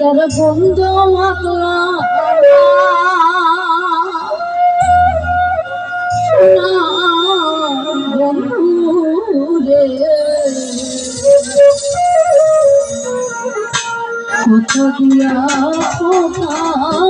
তার বন্ধু মাতলা কোথা দিয়া কোথা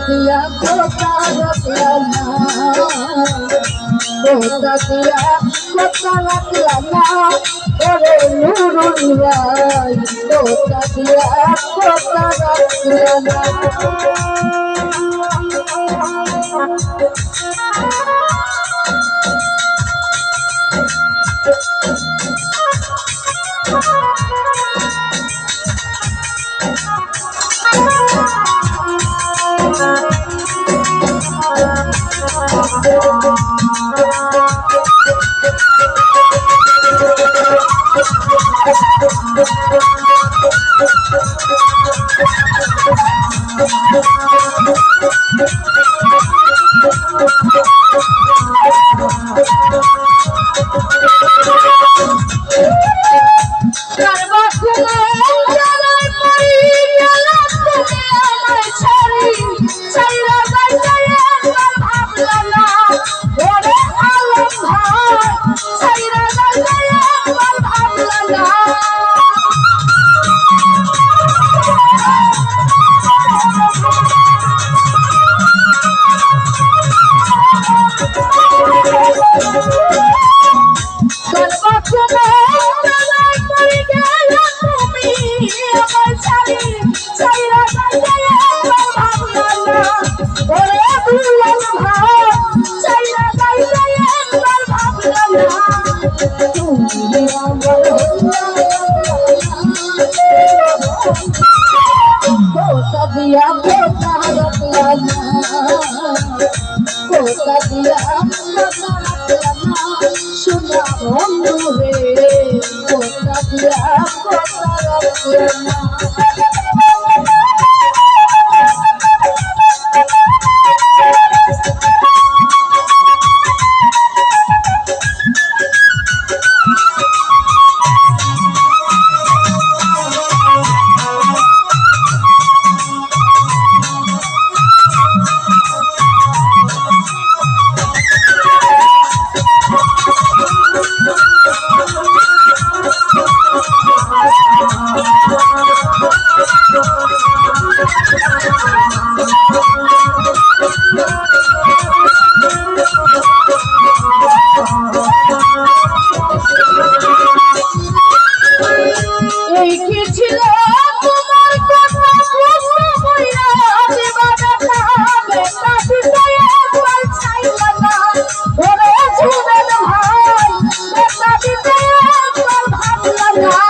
দিয়া কোটা রাখিয়া না কোটা দিয়া কোটা রাখিয়া না ওরে নুরুল ভাই কোটা দিয়া কোটা রাখিয়া না দিয়া পোতা রতলা পোতা দিয়া সোনা বন্ধু রে Yeah, I'm gonna Allah.